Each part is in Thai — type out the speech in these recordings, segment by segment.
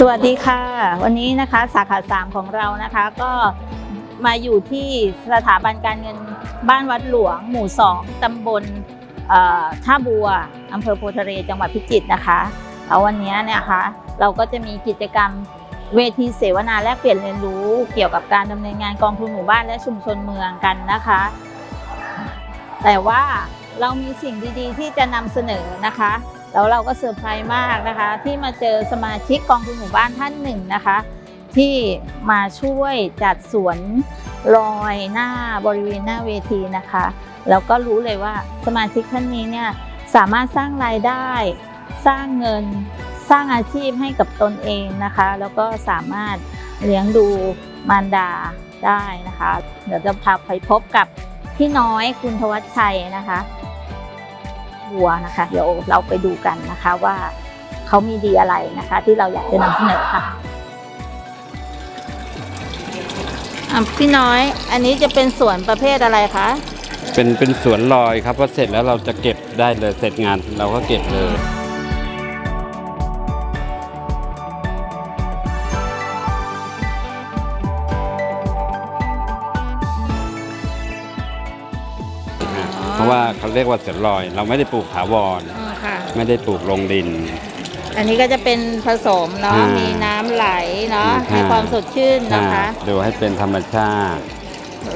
สวัสดีค่ะ วันนี้นะคะสาขา 3 ของเรานะคะก็มาอยู่ที่สถาบันการเงินบ้านวัดหลวง หมู่ 2 ตำบลท่าบัวอำเภอโพธิ์ทะเลจังหวัดพิจิตรนะคะแล้ววันนี้เนี่ยนะคะเราก็จะมีกิจกรรมเวทีเสวนาแลกเปลี่ยนเรียนรู้เกี่ยวกับการดำเนินงานกองทุนหมู่บ้านและชุมชนเมืองกันนะคะ แต่ว่าเรามีสิ่งดีๆ ที่จะนำเสนอนะคะ แล้วเราก็เซอร์ไพรส์มากนะคะ ที่มาเจอสมาชิกกองทุนหมู่บ้านท่านหนึ่งนะคะ ที่มาช่วยจัดสวนลอยหน้าบริเวณหน้าเวทีนะคะแล้วก็รู้เลยว่าสมาชิกท่านนี้เนี่ยสามารถสร้างรายได้ สร้างเงิน สร้างอาชีพให้กับตนเองนะคะ แล้วก็สามารถเลี้ยงดูมารดาได้นะคะ เดี๋ยวจะพาไปพบกับพี่น้อยคุณทวัชชัยนะคะ วัวนะคะ เดี๋ยวเราไปดูกันนะคะว่าเขามีดีอะไรนะคะ ที่เราอยากจะนำเสนอค่ะอะพี่น้อย อันนี้จะเป็นสวนประเภทอะไรคะ เป็นเป็นสวนลอยครับพอเสร็จแล้วเราจะเก็บได้เลยเสร็จงานเราก็เก็บเลย ว่าเขาเรียกว่าสวนลอย เราไม่ได้ปลูกถาวรอ๋อค่ะ ไม่ได้ปลูกลงดิน อันนี้ก็จะเป็นผสมเนาะ อ่ามีมีน้ำไหลเนาะ อ่า ให้ความสดชื่นนะคะ ดูให้เป็นธรรมชาติ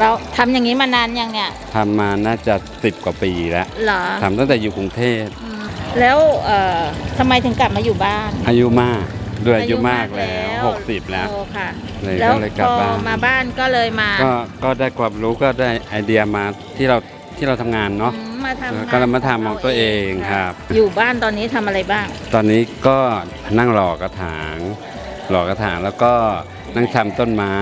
เราทำอย่างนี้มานานยังเนี่ยทำมาน่าจะสิบกว่าปีแล้วเหรอทำตั้งแต่อยู่กรุงเทพอืมแล้วเอ่อทำไมถึงกลับมาอยู่บ้านอายุมากด้วยอายุมากอายุมากแล้แล้ววหกสิบแล้ว โอ้ค่ะ เลยแล้วก็เลยกลับพอบ้าน มาบ้านก็เลยมา ก็ก็ได้ความรู้ก็ได้ไอเดียมาที่เรา ที่เราทำงานเนาะอืมมาทำงนก็เรามาทำของตัวเองะครับ อยู่บ้านตอนนี้ทำอะไรบ้าง ตอนนี้ก็นั่งหล่อกระถางหล่อกระถางแล้วก็นั่งทำต้นไม้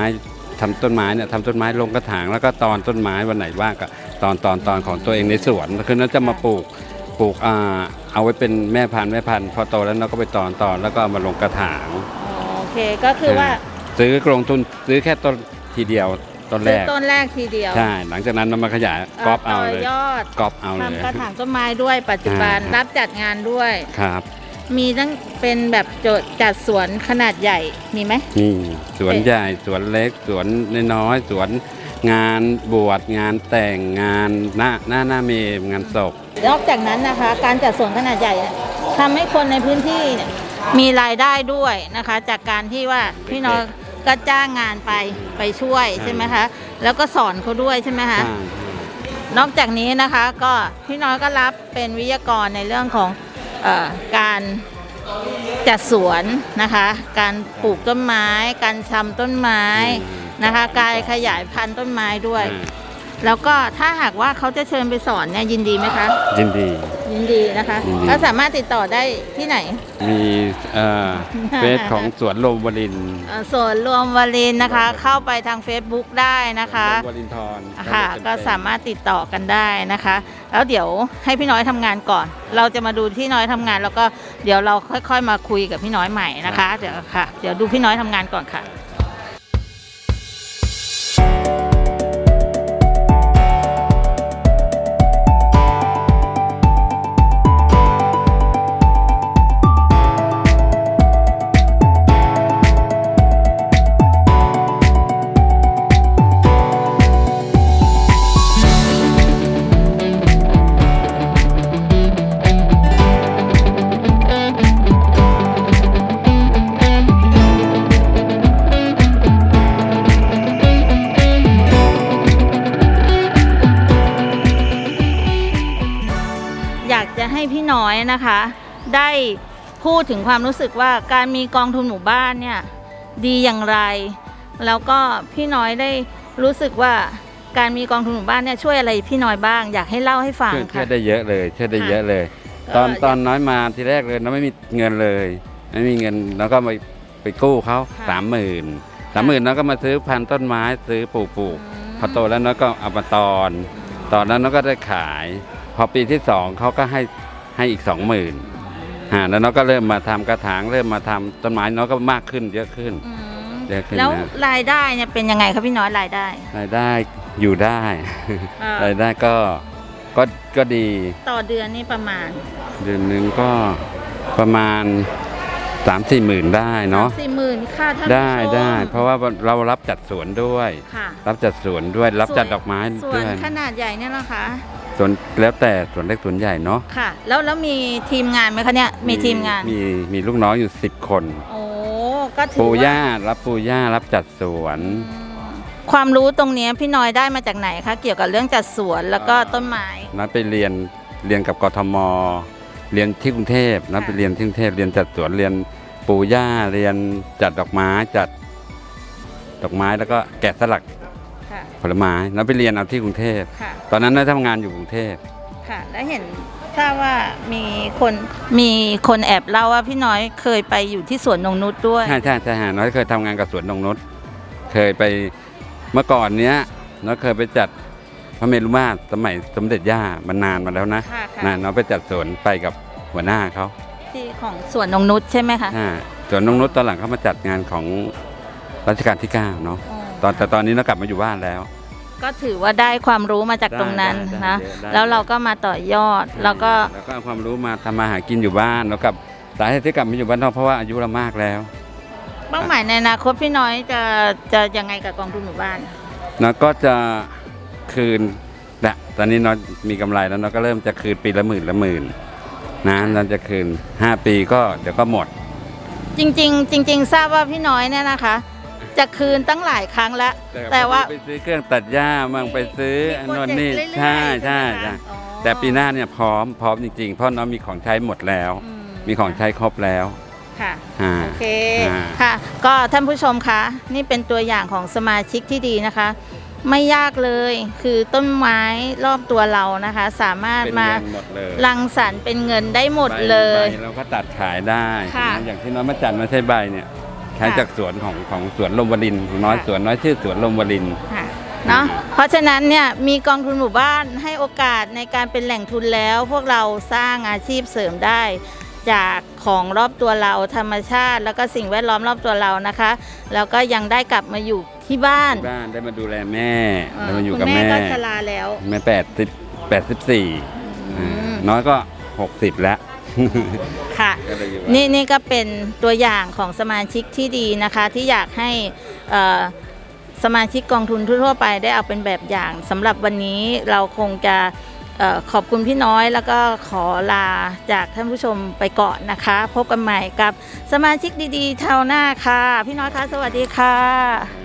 ทำต้นไม้เนี่ยทำต้นไม้ลงกระถางแล้วก็ตอนต้นไม้วันไหนว่างก็ตอนตอนตอนของตัวเองในสวนคือเราจะมาปลูกปลูกอ่าเอาไว้เป็นแม่พันธุ์แม่พันธุ์พอโตแล้วเราก็ไปตอนตอนแล้วก็เอามาลงกระถางอ๋อโอเคก็คือว่า ซื้อลงทุนซื้อแค่ต้นทีเดียว ต้นแรซื้อกต้นแรกทีเดียว ใช่ หลังจากนั้นเรามาขยายกอบเอาเลยต่อยอดกอบเอาเลยทำกระถางต้นไม้ด้วยปัจจุบันอ่ารับจัดงานด้วย ครับ มีตั้งเป็นแบบโจทย์จัดสวนขนาดใหญ่ มีไหมนี่สวนเป็นใหญ่ สวนเล็ก สวนน้อยๆสวนงานบวชงานแต่งงานหน้าหน้าหน้าเมมงานศพนอกจากนั้นนะคะ การจัดสวนขนาดใหญ่เนี่ยทำให้คนในพื้นที่เนี่ยมีรายได้ด้วยนะคะ จากการที่ว่าพี่น้อย ก็จ้างงานไปไปช่วยใช่ไหมคะแล้วก็สอนเขาด้วยใช่ไหมคะใช่นอกจากนี้นะคะก็พี่น้อยก็รับเป็นวิทยากรในเรื่องของเออการจัดสวนนะคะ การปลูกต้นไม้ การชำต้นไม้นะคะการขยายพันธุ์ต้นไม้ด้วยอ่าแล้วก็ถ้าหากว่าเขาจะเชิญไปสอนเนี่ยยินดีไหมคะ ยินดี ยินดีนะคะ ยินดี ก็สามารถติดต่อได้ที่ไหน มีเอ่อ เฟซของสวนลมวลินทร์เอ่อส่วนรวมวารินนะคะ เข้าไปทาง Facebook ได้นะคะวลินทรค่ะ ก็สามารถติดต่อกันได้นะคะ แล้วเดี๋ยวให้พี่น้อยทำงานก่อน เราจะมาดูที่น้อยทำงาน แล้วก็เดี๋ยวเราค่อย ๆ มาคุยกับพี่น้อยใหม่นะคะ เดี๋ยวค่ะ เดี๋ยวดูพี่น้อยทำงานก่อนค่ะอยากจะ ให้พี่น้อยนะคะ ได้พูดถึงความรู้สึกว่าการมีกองทุนหมู่บ้านเนี่ยดีอย่างไร แล้วก็พี่น้อยได้รู้สึกว่าการมีกองทุนหมู่บ้านเนี่ยช่วยอะไรพี่น้อยบ้างอยากให้เล่าให้ฟังช่วยช่วค่ะ ยได้เยอะเลยช่วยได้เยอะเลยก็ตอนอยากตอนน้อยมาทีแรกเลยเราไม่มีเงินเลยไม่มีเงินแล้วก็ไปไปกู้เขาค่ะสามหมื่นสามหมื่นแล้วก็มาซื้อพันธุ์ต้นไม้ซื้อปลูกปลูกม พอโตแล้วน้อยก็เอามาตอน ตอนนั้นน้อยก็ได้ขาย พอปีที่สองเขาก็ให้ ให้อีกสองหมื่นฮะแล้วน้อยก็เริ่มมาทำกระถาง เริ่มมาทำต้นไม้น้อยก็มากขึ้นเยอะขึ้น อืมเยอะขึ้นแล้วนะ รายได้เนี่ยเป็นยังไงครับพี่น้อยรายได้รายได้อยู่ได้ เอ่อรายได้ก็ก็ก็ดีต่อเดือนนี่ประมาณเดือนหนึ่งก็ประมาณสามสี่หมื่นได้เนาะสี่หมื่นค่ะท่านผู้ชมได้ได้ เพราะว่าเรารับจัดสวนด้วย ค่ะรับจัดสวนด้วยรับจัดสวนดอกไม้ส่วด้นวยขนาดใหญ่เนี่ยนะคะ ส่วนแล้วแต่สวนเล็กสวนใหญ่เนาะค่ะ แล้วแล้วมีทีมงานไหมคะเนี่ยมีทีมงานมีมีลูกน้องอยู่สิบคน โอ้ก็ถือปู่ว่าย่ารับปู่ย่ารับจัดสวน อืมความรู้ตรงเนี้ยพี่น้อยได้มาจากไหนคะเกี่ยวกับเรื่องจัดสวนแล้วก็ต้นไม้ นัดไปเรียนเรียนกับกทม เรียนที่กรุงเทพนัดไปเรียนที่กรุงเทพเรียนจัดสวนเรียนปู่ย่าเรียนจัดดอกไม้จัดดอกไม้แล้วก็แกะสลัก ค่ะ ผลไม้นัดไปเรียนเอาที่กรุงเทพ ค่ะ ตอนนั้นนัดทำงานอยู่กรุงเทพ ค่ะ แล้วเห็นทราบว่ามีคนมีคนแอบเล่าว่าพี่น้อยเคยไปอยู่ที่สวนนงนุชด้วย ใช่ใช่ใช่ฮะน้อยเคยทำงานกับสวนนงนุชเคยไปเมื่อก่อนเนี้ยน้อยเคยไปจัดพระเมรุมาตรสมัยสมเด็จย่ามันนานมาแล้วนะค่ะค่ะนานน้อยไปจัดสวนไปกับหัวหน้าเขาที่ของสวนนงนุชใช่ไหมคะ อ่าสวนนงนุชตอนหลังเขามาจัดงานของรัชกาลที่9เนาะ อ๋อ ตอนแต่ตอนนี้เรากลับมาอยู่บ้านแล้ว ก็ถือว่าได้ความรู้มาจากตรงนั้นได้ได้นะได้ได้ แล้วเราก็มาต่อยอดแล้วก็แล้วก็เอาความรู้มาทำมาหากินอยู่บ้านแล้วกับสาเหตุที่กลับมาอยู่บ้านนอกเพราะว่าอายุเรามากแล้วเป้าหมายในอนาคตพี่น้อยจะจะยังไงกับกองทุนหมู่บ้านแล้วก็จะคืนนะตอนนี้น้อยมีกำไรแล้วน้อยก็เริ่มจะคืนปีละหมื่นละหมื่นนะเราจะคืน 5 ปีก็เดี๋ยวก็หมด จริงๆจริง ๆ ทราบว่าพี่น้อยเนี่ยนะคะ จะคืนตั้งหลายครั้งแล้ว แต่ว่า ไปซื้อเครื่องตัดหญ้ามั่งไปซื้ออันโนนนี่มีโปรเจกต์เรื่อยๆใช่ใช่ไหมใช่คะอ๋อ แต่ปีหน้าเนี่ยพร้อมพร้อมจริงๆ เพราะน้องมีของใช้หมดแล้ว อืมีของใช้ครบแล้วค่ะ อ่า โอเคอ่า ค่ะ ก็ท่านผู้ชมคะนี่เป็นตัวอย่างของสมาชิกที่ดีนะคะ ไม่ยากเลยคือต้นไม้รอบตัวเรานะคะ สามารถเป็นมาเงินหมดเลยรังสรรค์เป็นเงินได้หมดเลย ใบเราก็ตัดขายได้ค่ะ นะอย่างที่น้อยมาจัดมาใช้ใบเนี่ย ใช้ค่ะจากสวนของของสวนลมวลินทร์ของน้อยค่ะสวนน้อยชื่อสวนลมวลินทร์ค่ะเนาะเพราะฉะนั้นเนี่ยมีกองทุนหมู่บ้านให้โอกาสในการเป็นแหล่งทุนแล้ว พวกเราสร้างอาชีพเสริมได้ จากของรอบตัวเราธรรมชาติ แล้วก็สิ่งแวดล้อมรอบตัวเรานะคะ แล้วก็ยังได้กลับมาอยู่ที่บ้านบ้านได้มาดูแลแม่เอ่อได้มาอยู่คุณกับแม่แม่ก็ชราแล้ว แม่แปดสิบแปดสิบสี่อืมน้อยก็หกสิบแล้ว ค่ะก็เลยอยู่นี่นี่ก็เป็นตัวอย่างของสมาชิกที่ดีนะคะ ที่อยากให้เอ่อสมาชิกกองทุนทั่วๆไปได้เอาเป็นแบบอย่างสำหรับวันนี้เราคงจะเออขอบคุณพี่น้อยแล้วก็ขอลาจากท่านผู้ชมไปก่อนนะคะ พบกันใหม่กับสมาชิกดีๆเท่าหน้าค่ะ พี่น้อยคะสวัสดีค่ะ